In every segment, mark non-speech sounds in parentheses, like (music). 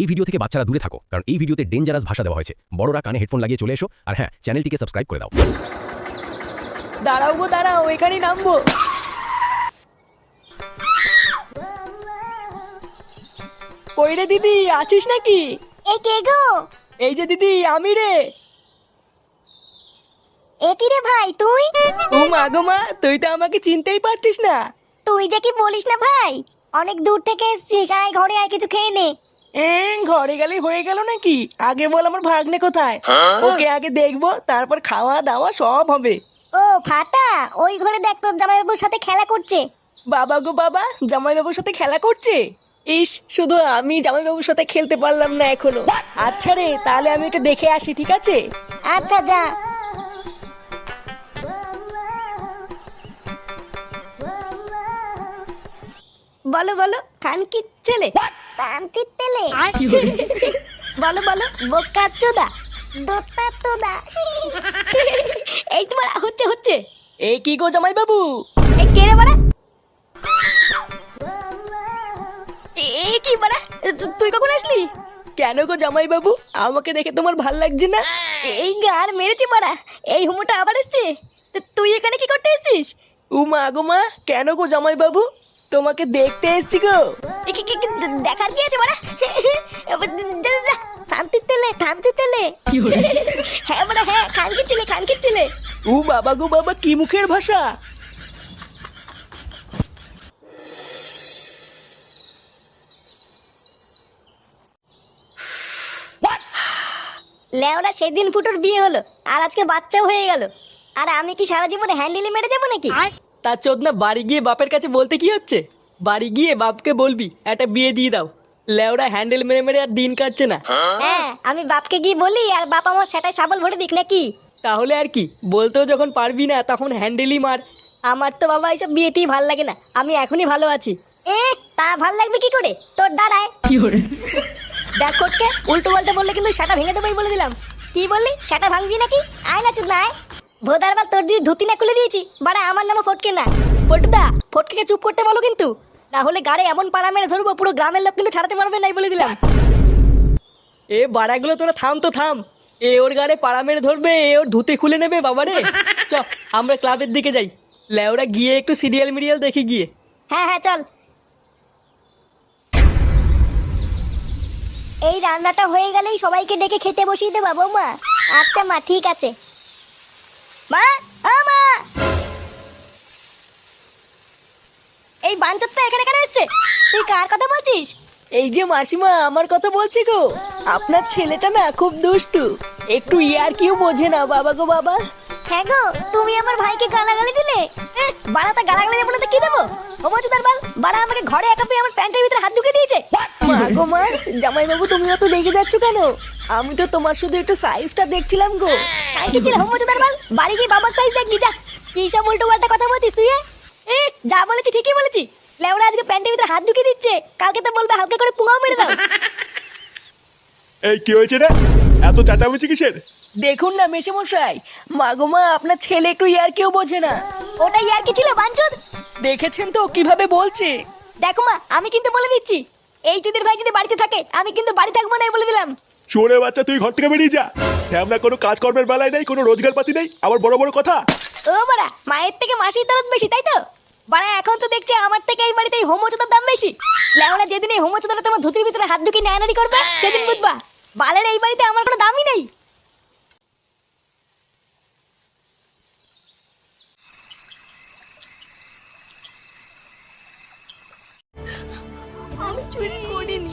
এই ভিডিও থেকে বাচ্চারা দূরে থাকো কারণ এই ভিডিওতে ডেঞ্জারাস ভাষা দেওয়া হয়েছে। বড়রা কানে হেডফোন লাগিয়ে চলে এসো আর হ্যাঁ চ্যানেলটিকে সাবস্ক্রাইব করে দাও। দাঁড়াও গো দাঁড়াও এখানেই নামবো। কই রে দিদি আছিস নাকি? এ কে গো? এই যে দিদি আমি রে। এ কি রে ভাই তুই? ও মা গো মা তুই তো আমাকে চিনতেই পারতিস না। তুই যে কি বলিস না ভাই? অনেক দূর থেকে এসছিস আয় ঘরে আয় কিছু খেয়ে নে। ঘরে গেলেই হয়ে গেল নাকি? আগে বল আমার ভাগ্নে কোথায়? ওকে আগে দেখব তারপর খাওয়া দাওয়া সব হবে। ও ফাটা! ওই ঘরে দেখ তোর জামাইবাবুর সাথে খেলা করছে। বাবা গো বাবা জামাইবাবুর সাথে খেলা করছে? ইস শুধু আমি জামাইবাবুর সাথে খেলতে পারলাম না এখনও। আচ্ছা রে তাহলে আমি এটা দেখে আসি ঠিক আছে? আচ্ছা যা। বলো বলো খান কি ছেলে? তান্তির তেলে। বলো? বলো বোকা চোদা দোতা তোদা। এই তোমার হচ্ছে হচ্ছে। এই কি গো জামাইবাবু? এই কে রে বাড়া? এ কি বাড়া? তুই কখন আসলি? কেন গো জামাইবাবু? আমাকে দেখে তোমার ভালো লাগছে না? এই গার মেরেছে বাড়া। এই হুমোটা আবার এসছে। তো তুই এখানে কি করতে এসেছিস? ও মা গো মা কেন গো জামাইবাবু? তোমাকে দেখতে এসছি গো এ কি কি কি দেখার কি আছে বাড়া যা, যা, যা। থানতির তেলে থানতির তেলে হ্যাঁ বাড়া হ্যাঁ খানকির ছেলে খানকির ছেলে ও বাবা গো বাবা কি মুখের ভাষা? লেওরা সেদিন ফুটোর বিয়ে হলো আর আজকে বাচ্চাও হয়ে গেল। আর আমি কি সারা জীবনে হ্যান্ডেলে মেরে যাব নাকি? তার চোদ না বাড়ি গিয়ে বাপের কাছে বলতে কি হচ্ছে? বাড়ি গিয়ে বাপকে বলবি একটা বিয়ে দিয়ে দাও। লেওরা হ্যান্ডেল মেরে মেরে আর দিন কাটছে না। হ্যাঁ আমি বাপকে গিয়ে বলি আর বাপ আমার সেটাই সাবল ভরে দিক নাকি? তাহলে আর কি বলতেও যখন পারবি না তখন হ্যান্ডেলই মার। আমার তো বাবা এইসব বিয়েতেই ভালো লাগে না আমি এখনই ভালো আছি। এ তা ভালো লাগবে কি করে? তোর দাঁড়ায়। দেখ কোটকে উল্টো পাল্টা বললে কিন্তু সেটা ভেঙে দেবোই বলে দিলাম। কি বললি? সেটা ভাঙবি নাকি? আয় না চুদ না আয়। ভোদার বার তোর দিয়ে ধুতি না খুলে দিয়েছি বাড়া আমার নামে ফটকে না। পল্টুদা ফটকে চুপ করতে বলো কিন্তু। না হলে গাড়ে এমন পাড়া মেরে ধরবো পুরো গ্রামের লোক কিন্তু ছাড়াতে পারবে নাই বলে দিলাম। এ বাড়াগুলো তোরা থাম তো থাম। এ ওর গাড়ে পাড়া মেরে ধরবে এ ওর ধুতে খুলে নেবে বাবারে। (laughs) চ আমরা ক্লাবের দিকে যাই। লেওরা গিয়ে একটু সিরিয়াল মিরিয়াল দেখি গিয়ে। হ্যাঁ হ্যাঁ চল। এই রান্নাটা হয়ে গেলেই সবাইকে ডেকে খেতে বসিয়ে দেবা বৌমা। আচ্ছা মা ঠিক আছে। মা মা। এই বাঞ্চতটা এখানে কেন এসছে? তুই কার কথা বলছিস? এই যে মাসিমা আমার কথা বলছি গো। আপনার ছেলেটা না খুব দুষ্টু। একটু ইয়ার কিউ বোঝে না বাবা গো বাবা। হ্যাঁ গো তুমি আমার ভাইকে গালাগালি দিলে? এ, বাড়াতে গালাগালি দেবো না তো কি দেবো? ও বলছো তার বাল বাড়া আমাকে ঘরে একা পেয়ে আমার প্যান্টের ভিতরে হাত ঢুকে দিয়েছে। মা গো মা জামাইবাবু তুমি অত রেগে যাচ্ছ কেন? আমি তো তোমার শুধু একটু সাইজটা দেখছিলাম গো। সাইকেল ছিল? হোম তার বাল বাড়ি গিয়ে বাবার সাইজ দেখবি যা। কি সব উল্টো পাল্টা কথা বলছিস তুই এ? এ যা বলেছি ঠিকই বলেছি। লেওড়া আজকে প্যান্টের ভিতরে হাত ঢুকিয়ে দিচ্ছে। কালকে তো বলবে হালকা করে পুঙাও মেরে দাও। (laughs) এই কি হয়েছে রে? এত চেঁচামেচি কিসের? দেখুন না মেশে মশাই মা মা আপনার ছেলে একটু ইয়ার কেউ বোঝে না। ওটা ইয়ার কি ছিল বাঞ্চদ? দেখেছেন তো কীভাবে বলছে? দেখো মা আমি কিন্তু বলে দিচ্ছি। এই চুদির ভাই যদি বাড়িতে থাকে আমি কিন্তু বাড়ি থাকব না বলে দিলাম। চোরে বাচ্চা তুই ঘর থেকে বেরিয়ে যা। আমরা কোনো কাজকর্মের বেলায় নেই কোনো রোজগার পাতি নেই আবার বড় বড় কথা। ও বাড়া মায়ের থেকে মাসির দরদ বেশি তাই তো? বাড়া এখন তো দেখছি আমার থেকে এই বাড়িতে এই হোমোচোদার দাম বেশি। লেওনা যেদিন এই হোমোচোদারা তোমার ধুতির ভিতরে হাত ঢুকিয়ে নেয়ানারি করবে সেদিন বুঝবা বালের এই বাড়িতে আমার কোনো দামই নেই। আমি চুরি করিনি।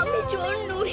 আমি চোর নই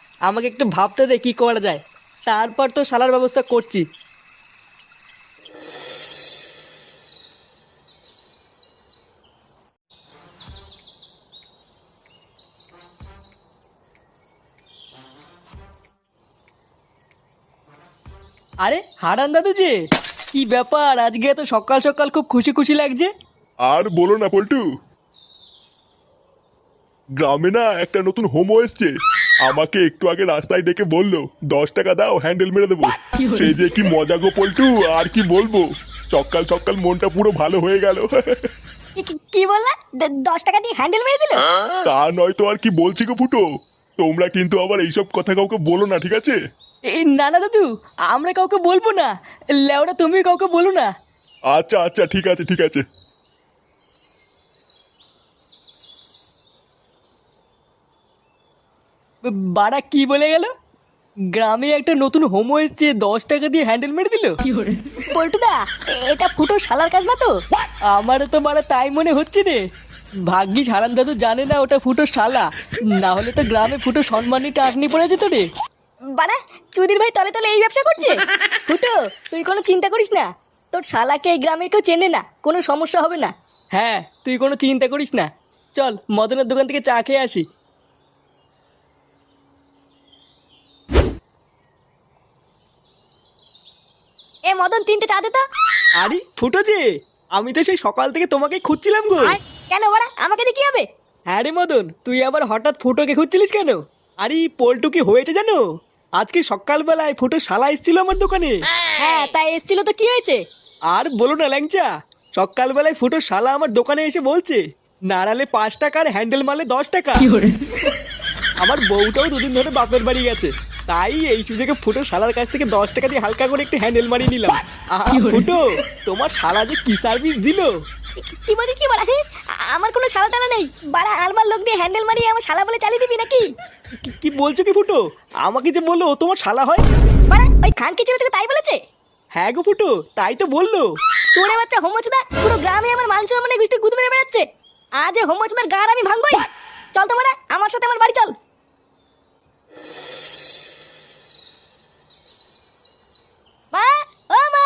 আমাকে একটু ভাবতে দে কি করা যায়। তারপর তো শালার ব্যবস্থা করছি। আরে, হারান দাদু যে, কি ব্যাপার? আজকে এত সকাল সকাল খুব খুশি খুশি লাগছে। আর বলো না, পল্টু। গ্রামে না একটা নতুন হোমো এসছে। আমাকে একটু আগে রাস্তায় ডেকে বলল দশ টাকা দাও হ্যান্ডেল মেরে দেবো। সেই যে কি মজা গো পল্টু আর কি বলব? সকাল সকাল মনটা পুরো ভালো হয়ে গেল। কি- বললা? দশ টাকা দিয়ে হ্যান্ডেল মেরে দিল? (laughs) তা নয় তো আর কি বলছি গো ফুটো। তোমরা কিন্তু আবার এইসব কথা কাউকে বলো না ঠিক আছে? না না দাদু আমরা কাউকে বলব না। লেওরা তুমি কাউকে বলো না। আচ্ছা আচ্ছা ঠিক আছে ঠিক আছে। বাড়া কি বলে গেল? গ্রামে একটা নতুন হোমো এসছে দশ টাকা দিয়ে হ্যান্ডেল মেরে দিল। পল্টুদা এটা ফুটো শালার কাজ না তো? আমারও তো বাড়া তাই মনে হচ্ছে রে। ভাগ্যিস হারান দাদু জানে না ওটা ফুটো শালা। না হলে তো গ্রামে ফুটো সম্মানী টাকনি পড়ে যেত রে। বাড়া চুদির ভাই তলে তলে এই ব্যবসা করছে? ফুটো তুই কোনো চিন্তা করিস না। তোর শালাকে এই গ্রামে কেউ চেনে না কোনো সমস্যা হবে না। হ্যাঁ তুই কোনো চিন্তা করিস না। চল মদনের দোকান থেকে চা খেয়ে আসি। মদন তিনটে চা দে তো। আরে ফুটো যে আমি তো সেই সকাল থেকে তোমাকে খুঁজছিলাম গো। কেন বাড়া আমাকে দিয়ে কি হবে? হ্যাঁ রে মদন তুই আবার হঠাৎ ফুটোকে খুঁজছিলিস কেন? আরে পল্টু কি হয়েছে জানো? আজকে সকালবেলায় ফুটো শালা এসেছিল আমার দোকানে। হ্যাঁ তাই এসছিল তো কি হয়েছে? আর বলো না ল্যাংচা সকালবেলায় ফুটো শালা আমার দোকানে এসে বলছে নাড়ালে পাঁচ টাকা আর হ্যান্ডেল মারলে দশ টাকা। আমার বউটাও দুদিন ধরে বাপের বাড়ি গেছে। তাই এই সুযোগে ফুটো শালার কাছ থেকে দশ টাকা দিয়ে হালকা করে একটু হ্যান্ডেল মারিয়ে নিলাম। আহা, ফুটো তোমার শালা যে কি সার্ভিস দিলো? কি- বলছিস কি হ্যাঁ? আমার কোনো শালা টালা নেই। বাড়া আলবার লোক দিয়ে হ্যান্ডেল মারিয়ে আমার শালা বলে চালিয়ে দিবি নাকি? কি- বলছো কি ফুটো? আমাকে যে বলল তোমার শালা হয়? বাড়া ওই খানকে ছেলে তোকে তাই বলেছে? হ্যাঁ গো ফুটো তাই তো বলল। চোরে বাচ্চা হোমচদা পুরো গ্রামে আমার মান সম্মানে গুষ্টি গুদ মেরে বেড়াচ্ছে। আজ এই হোমচদার গার আমি ভাঙবই। চল তো বাড়া আমার সাথে আমার বাড়ি চল মা ও মা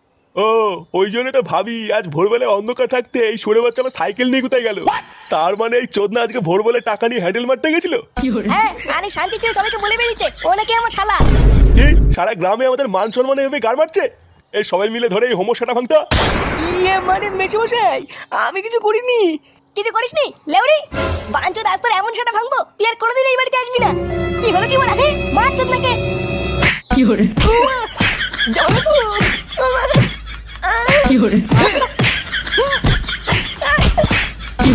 ও ওই জন্য তো ভাবি আজ ভোরবেলায় অন্ধকার থাকতে এই সরে বাচ্চা আমার সাইকেল নিয়ে কোথায় গেল? তার মানে এই চোদনা আজকে ভোরবেলায় টাকা নিয়ে হ্যান্ডেল মারতে গেছিল? হ্যাঁ আরে শান্তি ছিল সবাইকে বলে বেরিয়েছে ও নাকি আমার শালা। কি? সারা গ্রামে আমাদের মান সম্মান এভাবে গার মারছে? এই সবাই মিলে ধরে এই হোমোসাটা ভাঙতো। ইয়ে মানে মেশমশাই আমি কিছু করিনি। কিছু করিসনি? লেউরি বাঞ্চো দাস তোর এমন সেটা ভাঙবো? তুই আর কোনোদিন এই বাড়িতে আসবি না। কি হলো কি বলা? হ্যাঁ মার চোদ নাকে উমা, জামাইবাবু, উমা, আহ,